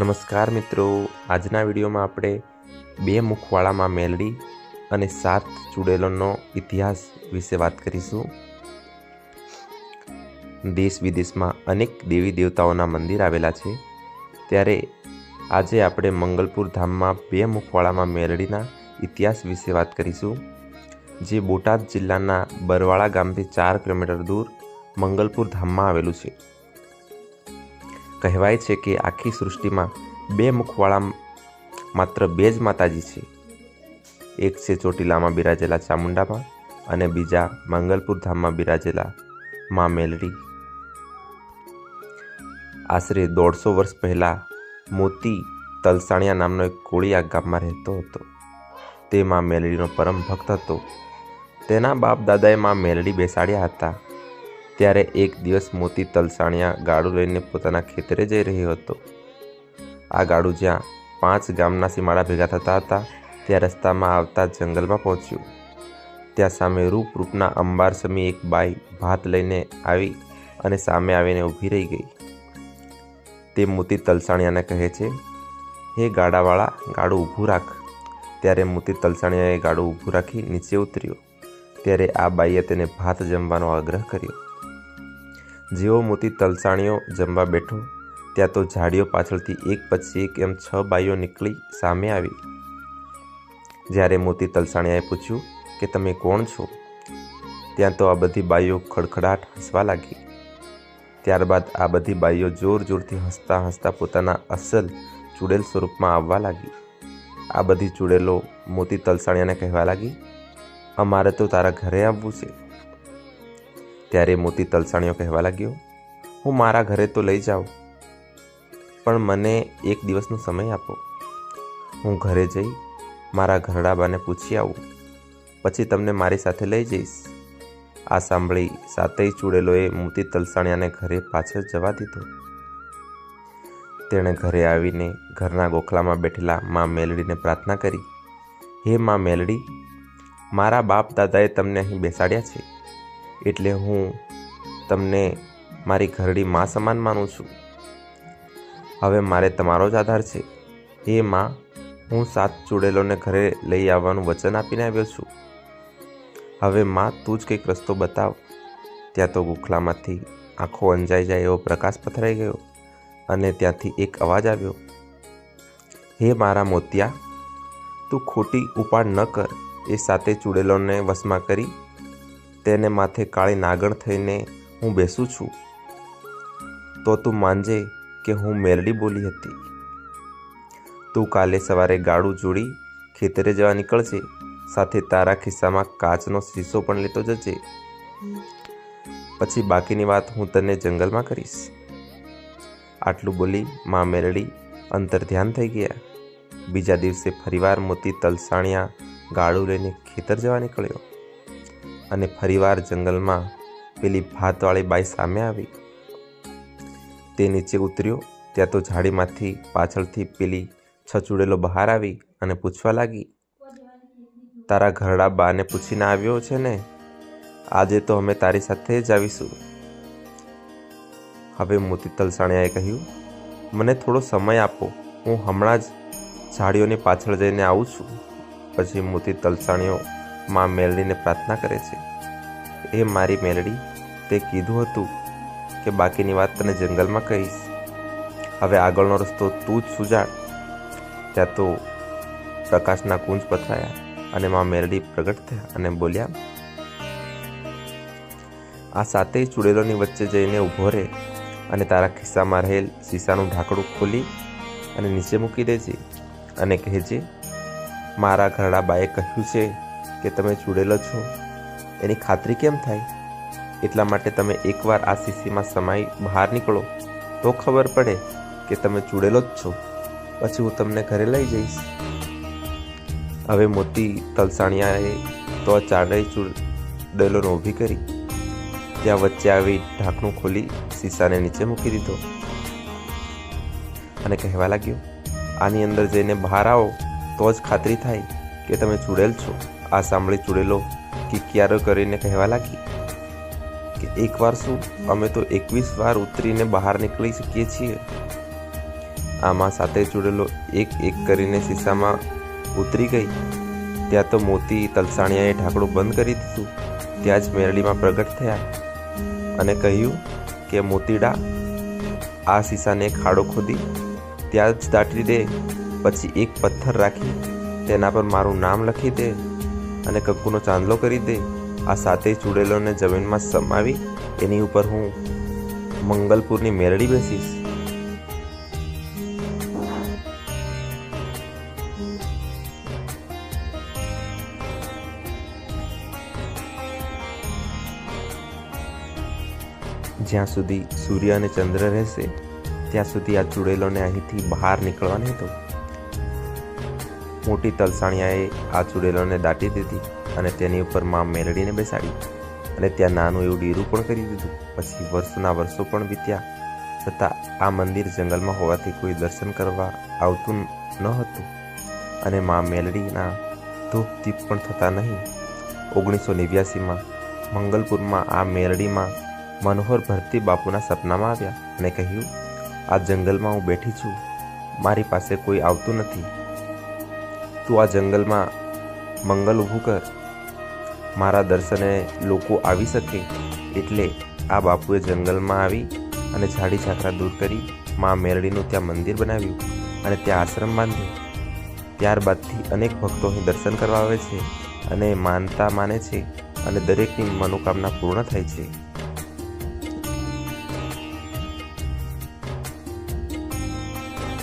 નમસ્કાર મિત્રો. આજના વિડીયોમાં આપણે બે મુખવાળામાં મેલડી અને સાત ચૂડેલોનો ઇતિહાસ વિશે વાત કરીશું. દેશ વિદેશમાં અનેક દેવી દેવતાઓના મંદિર આવેલા છે. ત્યારે આજે આપણે મંગલપુર ધામમાં બે મુખવાળામાં મેલડીના ઇતિહાસ વિશે વાત કરીશું. જે બોટાદ જિલ્લાના બરવાળા ગામથી ચાર કિલોમીટર દૂર મંગલપુર ધામમાં આવેલું છે. કહેવાય છે કે આખી સૃષ્ટિમાં બે મુખવાળા માત્ર બે જ માતાજી છે. એક છે ચોટીલામાં બિરાજેલા ચામુંડામાં અને બીજા મંગલપુર ધામમાં બિરાજેલા મા મેલડી. આશરે દોઢસો વર્ષ પહેલાં મોતી તલસાણિયા નામનો એક કોળિયા ગામમાં રહેતો હતો. તે મા મેલડીનો પરમ ભક્ત હતો. તેના બાપ દાદાએ મા મેલડી બેસાડ્યા હતા. ત્યારે એક દિવસ મોતી તલસાણિયા ગાડું લઈને પોતાના ખેતરે જઈ રહ્યો હતો. આ ગાડું જ્યાં પાંચ ગામના સીમાડા ભેગા થતા હતા, ત્યાં રસ્તામાં આવતા જંગલમાં પહોંચ્યું. ત્યાં સામે રૂપ રૂપના અંબાર સમી એક બાઈ ભાત લઈને આવી અને સામે આવીને ઊભી રહી ગઈ. તે મોતી તલસાણિયાને કહે છે, હે ગાડાવાળા, ગાડું ઊભું રાખ. ત્યારે મોતી તલસાણિયાએ ગાડું ઊભું રાખી નીચે ઉતર્યો. ત્યારે આ બાઈએ તેને ભાત જમવાનો આગ્રહ કર્યો. જેવો મોતી તલસાણીઓ જમવા બેઠો, ત્યાં તો ઝાડીઓ પાછળથી એક પછી એક એમ છ બાઈઓ નીકળી સામે આવી. જ્યારે મોતી તલસાણીયાએ પૂછ્યું કે તમે કોણ છો? ત્યાં તો આ બધી બાઈઓ ખડખડાટ હસવા લાગી. ત્યારબાદ આ બધી બાઈઓ જોર જોરથી હસતા હસતા પોતાના અસલ ચૂડેલ સ્વરૂપમાં આવવા લાગી. આ બધી ચૂડેલો મોતી તલસાણીયાને કહેવા લાગી, અમારે તો તારા ઘરે આવવું છે. ત્યારે મોતી તલસાણીઓ કહેવા લાગ્યો, હું મારા ઘરે તો લઈ જાઉં, પણ મને એક દિવસનો સમય આપો. હું ઘરે જઈ મારા ઘરડાબાને પૂછી આવું, પછી તમને મારી સાથે લઈ જઈશ. આ સાંભળી સાતેય ચૂડેલોએ મોતી તલસાણિયાને ઘરે પાછળ જવા દીધો. તેણે ઘરે આવીને ઘરના ગોખલામાં બેઠેલા મા મેલડીને પ્રાર્થના કરી, હે મા મેલડી, મારા બાપ દાદાએ તમને અહીં બેસાડ્યા છે. એટલે હું તમને મારી ઘરડી મા સમાન માનું છું. હવે મારે તમારો જ આધાર છે. હે મા હું સાત ચૂડેલોને ઘરે લઈ આવવાનું વચન આપીને આવ્યો છું. હવે મા, તું જ કંઈક રસ્તો બતાવ. ત્યાં તો ગુખલામાંથી આંખો અંજાઈ જાય એવો પ્રકાશ પથરાઈ ગયો અને ત્યાંથી એક અવાજ આવ્યો. હે મારા મોતિયા, તું ખોટી ઉપાડ ન કર. એ સાતે ચૂડેલોને વશમાં કરી તેને માથે કાળી નાગણ થઈને હું બેસું છું. તો તું માનજે કે હું મેરડી બોલી હતી. તું કાલે સવારે ગાડું જોડી ખેતરે જવા નીકળજે, સાથે તારા ખિસ્સામાં કાચનો શીશો પણ લેતો જજે. પછી બાકીની વાત હું તને જંગલમાં કરીશ. આટલું બોલી મા મેરડી અંતર ધ્યાન થઈ ગયા. બીજા દિવસે ફરીવાર મોતી તલસાણિયા ગાડું લઈને ખેતર જવા નીકળ્યો. અને ફરીવાર જંગલમાં પેલી ભાતવાળી બાઈ સામે આવી. તે નીચે ઉતર્યો. ત્યાં તો ઝાડીમાંથી પાછળથી પેલી છચુડેલો બહાર આવી અને પૂછવા લાગી, તારા ઘરડા બાને પૂછીને આવ્યો છે ને? આજે તો અમે તારી સાથે જ આવીશું. હવે મોતી તલસાણિયાએ કહ્યું, મને થોડો સમય આપો. હું હમણાં જ ઝાડીઓની પાછળ જઈને આવું છું. પછી મોતી તલસાણીઓ માં મેલડીને પ્રાર્થના કરે છે. એ મારી મેલડી, તે કીધું હતું કે બાકીની વાત તને જંગલમાં કહીશ. હવે આગળનો રસ્તો તું જ સુજાડ ત્યાં તો પ્રકાશના કુંજ પથરાયા અને માં મેલડી પ્રગટ થયા અને બોલ્યા, આ સાતેય ચૂડેલોની વચ્ચે જઈને ઊભો રહે અને તારા ખિસ્સામાં રહેલ શીશાનું ઢાંકણું ખોલી અને નીચે મૂકી દેજે અને કહેજે, મારા ઘરડા બાએ કહ્યું છે કે તમે ચૂડેલો છો? એની ખાતરી કેમ થાય? એટલા માટે તમે એકવાર આ શીશીમાં સમાઈ બહાર નીકળો, તો ખબર પડે કે તમે ચૂડેલો જ છો. પછી હું તમને ઘરે લઈ જઈશ. હવે મોતી તલસાણિયાએ તો ચારડઈ ચૂડેલોને ઊભી કરી. ત્યાં વચ્ચે આવી ઢાંકણું ખોલી શીશાને નીચે મૂકી દીધો. અને કહેવા લાગ્યો, આની અંદર જઈને બહાર આવો, તો જ ખાતરી થાય કે તમે ચૂડેલ છો. આ સાંભળી ચૂડેલો કિકિયારો કરીને કહેવા લાગી? કે એકવાર શું? અમે તો એકવીસ વાર ઉતરીને બહાર નીકળી શકીએ છીએ. આમાં સાથે ચૂડેલો એક એક કરીને શીશામાં ઉતરી ગઈ. ત્યાં તો મોતી, તલસાણિયાએ ઢાંકણું બંધ કરી દીધું. ત્યાં જ મેરડીમાં પ્રગટ થયા અને કહ્યું કે, મોતીડા, આ શીશાને ખાડો ખોદી. ત્યાં જ દાટી દે. પછી એક પથ્થર રાખી. તેના પર મારું નામ લખી દે. અને કંકુનો ચાંદલો કરી દે. આ સાતેય ચૂડેલોને જમીનમાં સમાવી એની ઉપર હું મંગલપુરની મેરડી બેસીશ. જ્યાં સુધી સૂર્ય અને ચંદ્ર રહેશે, ત્યાં સુધી આ ચૂડેલોને અહીંથી બહાર નીકળવા નહીં દઉં મોટી તલસાણિયાએ આ ચૂડેલોને દાટી દીધી અને તેની ઉપરમાં મેલડીને બેસાડી. અને ત્યાં નાનું એવું ડીરું પણ કરી દીધું. પછી વર્ષોના વર્ષો પણ વીત્યા છતાં આ મંદિર જંગલમાં હોવાથી કોઈ દર્શન કરવા આવતું ન હતું. અને માં મેલડીના ધૂપ દીપ પણ થતા નહીં. ઓગણીસો નેવ્યાસીમાં મંગલપુરમાં આ મેલડીમાં મનોહર ભરતી બાપુના સપનામાં આવ્યા અને કહ્યું, આ જંગલમાં હું બેઠી છું. મારી પાસે કોઈ આવતું નથી. તું આ જંગલમાં મંગલ ઊભું કર. મારા દર્શને લોકો આવી શકે એટલે આ બાપુએ જંગલમાં આવી અને ઝાડી ઝાકરા દૂર કરી મા મેરડીનું ત્યાં મંદિર બનાવ્યું અને ત્યાં આશ્રમ બાંધ્યો. ત્યારબાદથી અનેક ભક્તો અહીં દર્શન કરવા આવે છે અને માનતા માને છે અને દરેકની મનોકામના પૂર્ણ થાય છે.